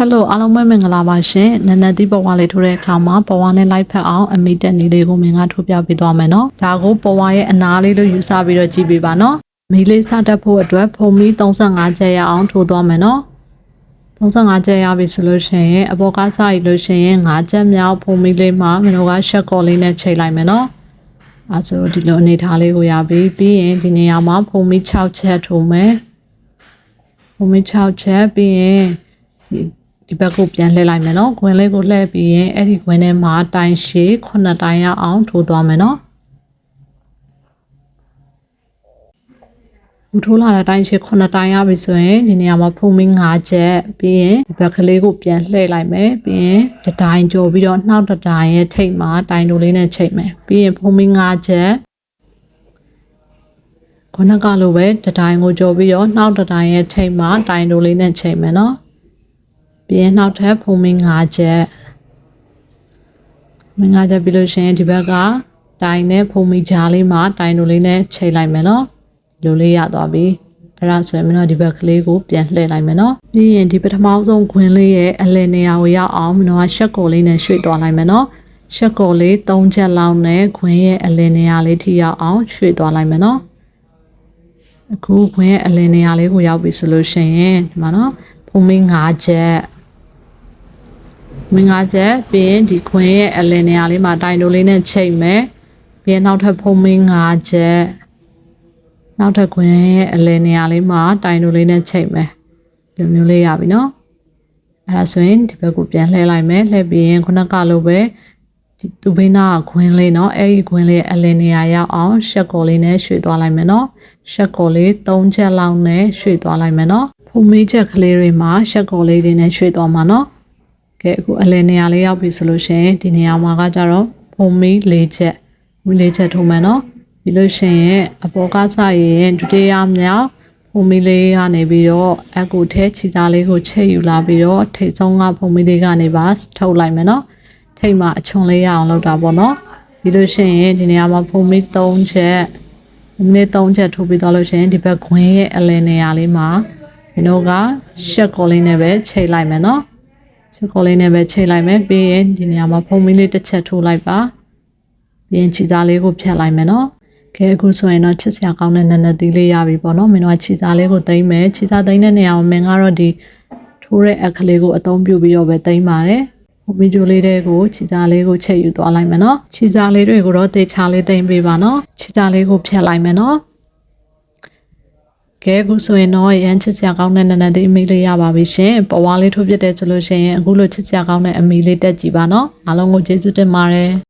ဟယ်လိုအားလုံးပဲမင်္ဂလာပါရှင်နနတိဘဝလေးထိုးတဲ့အခါမှာဘဝနဲ့လိုက်ဖက်အောင်အမိတက်နေလေးကိုမင်္ဂလာထုတ်ပြပေးသွားမယ်နော်ဒါကိုဘဝရဲ့အနာလေးလို့ယူဆပြီးတော့ကြည့်ပေးပါနော်မီလေးစတတ်ဖို့အတွက်ဖုံမီ35ကျက်ရအောင်ထိုးသွားမယ်နော်35ကျက်ရပြီဆိုလို့ရှိရင်အပေါ်ကစရည်လို့ရှိရင်5ကျက်မြောက်ဖုံမီလေးမှာမင်းတို့ကရှက်ကော်လေးနဲ့ချိန်လိုက်မယ်နော်အဲဆိုဒီလိုအနေထားလေးကိုရပြီပြီးရင်ဒီနေရာမှာဖုံမီ6ချက်ထိုးမယ်ဖုံမီ6ချက်ပြီးရင် ဒီဒီဘက်ကိုပြန်လှည့်လိုက်မယ်နော်ခွင်လေးကိုလှည့်ပြီးရင်အဲ့ဒီခွင်ထဲမှာတိုင်ရှည်9တိုင်ရအောင်ထိုးသွားမယ်နော်ဘူးထိုးလာတဲ့တိုင်ရှည်9တိုင်ရပြီဆိုရင်ဒီနေရာမှာဖုံမင်း5ချက်ပြီးရင်ဒီဘက်ကလေးကိုပြန်လှည့်လိုက်မယ်ပြီးရင်တစ်တိုင်ကြော်ပြီးတော့နှောက်တစ်တိုင်ရဲ့ထိတ်မှာတိုင်တိုလေးနဲ့ချိန်မယ်ပြီးရင်ဖုံမင်း5ချက်ခုနကလိုပဲတစ်တိုင်ကိုကြော်ပြီးတော့နှောက်တစ်တိုင်ရဲ့ထိတ်မှာတိုင်တိုလေးနဲ့ချိန်မယ်နော် ပြီးရင်နောက်ထပ်ဖုံမင်း၅ချက်မင်း၅ချက်ပြီးလို့ရှိရင်ဒီဘက်ကတိုင်နဲ့ဖုံမီကြားလေးမှာတိုင်တို့လေးနဲ့ချိန်လိုက်မယ်နော်ဒီလိုလေးရသွားပြီအဲ့ဒါဆိုရင်မင်းတို့ဒီဘက်ကလေးကိုပြန်လှည့်လိုက်မယ်နော်ပြီးရင်ဒီပထမဆုံးခွင်းလေးရဲ့အလယ်နေရာကိုရောက်အောင်မင်းတို့ကရှက်ကော်လေးနဲ့ရွှေ့သွားလိုက်မယ်နော်ရှက်ကော်လေး၃ချက်လောက်နဲ့ခွင်းရဲ့အလယ်နေရာလေးထိရောက်အောင်ရွှေ့သွားလိုက်မယ်နော်အခုခွင်းရဲ့အလင်းနေရာလေးကိုရောက်ပြီဆိုလို့ရှိရင်ဒီမှာနော်ဖုံမင်း၅ချက် ဝင်ငါချက်ပြီးရင်ဒီခွင်ရဲ့အလယ်နေရာလေးမှာတိုင်တိုလေးနဲ့ချိန်မယ်ပြီးရင်နောက်ထပ်ဖုံးမင်းငါချက်နောက်ထပ်ခွင်ရဲ့အလယ်နေရာလေးမှာတိုင်တိုလေးနဲ့ချိန်မယ်ဒီမျိုးလေးရပြီနော်အဲ့ဒါဆိုရင်ဒီဘက်ကိုပြန်လှည့်လိုက်မယ်လှည့်ပြီးရင်ခုနကလိုပဲဒီသူဘိနာခွင်းလေးနော်အဲ့ဒီခွင်းလေးအလင်းနေရာရောက်အောင်ရှက်ကော်လေးနဲ့ရွှေ့သွားလိုက်မယ်နော်ရှက်ကော်လေး၃ချက်လောက်နဲ့ရွှေ့သွားလိုက်မယ်နော်ဖုံမေးချက်ကလေးတွေမှာရှက်ကော်လေးတွေနဲ့ရွှေ့သွားမှာနော် ကဲအခုအလယ်နေရာလေးရောက်ပြီဆိုလို့ရှိရင်ဒီနေရာမှာကကြတော့ဖုံမေး၄ချက်မီ၄ချက်ထုံးမယ်နော်ပြီးလို့ရှိရင်အပေါ်ကစရင်ဒုတိယမြောက်ဖုံမေးလေးကနေပြီးတော့အကူထဲခြေသားလေးကိုချက်ယူလာပြီးတော့ထိတ်ဆုံးကဖုံမေးလေးကနေပါထုတ်လိုက်မယ်နော်ထိတ်မှာအချွန်လေးရအောင်လုပ်တာပေါ့နော်ပြီးလို့ရှိရင်ဒီနေရာမှာဖုံမေး၃ချက်မိနစ်3ချက်ထိုးပြီးသွားလို့ရှိရင်ဒီဘက်ခွင်းရဲ့အလယ်နေရာလေးမှာဒီတို့ကရှက်ကော်လေးနဲ့ပဲချိန်လိုက်မယ်နော် ရှက်ကော်လေးနဲ့ပဲချိန်လိုက်မယ်ပြီးရင်ဒီနေရာမှာဖုံမီလေးတစ်ချက်ထိုးလိုက်ပါပြီးရင်ခြေသားလေးကိုဖြတ်လိုက်မယ်နော်ကဲအခုဆိုရင်တော့ချစ်စရာကောင်းတဲ့နက်နက်သီးလေးရပြီပေါ့နော်မင်းတို့ကခြေသားလေးကိုသိမ့်မယ်ခြေသားသိမ့်တဲ့နေရာမှာမင်းကတော့ဒီထိုးတဲ့အခလေးကိုအသုံးပြုပြီးတော့ပဲသိမ့်ပါတယ်ဗီဒီယိုလေးတွေကိုခြေစားလေးကိုချိန်ယူသွားလိုက်မယ်နော်ခြေစားလေးတွေကိုတော့တေချာလေးတင်ပေးပါနော်ခြေစားလေးကိုဖြတ်လိုက်မယ်နော် ကဲအခုဆိုရင်တော့ရမ်းချစ်စရာကောင်းတဲ့နနတဲ့ email လေးရပါပြီရှင်ပဝါလေးထိုးပြတဲ့ဆိုလို့ရှိရင်အခုလိုချစ်စရာကောင်းတဲ့အမီလေးတက်ကြည့်ပါနော်အားလုံးကိုကျေးဇူးတင်ပါတယ်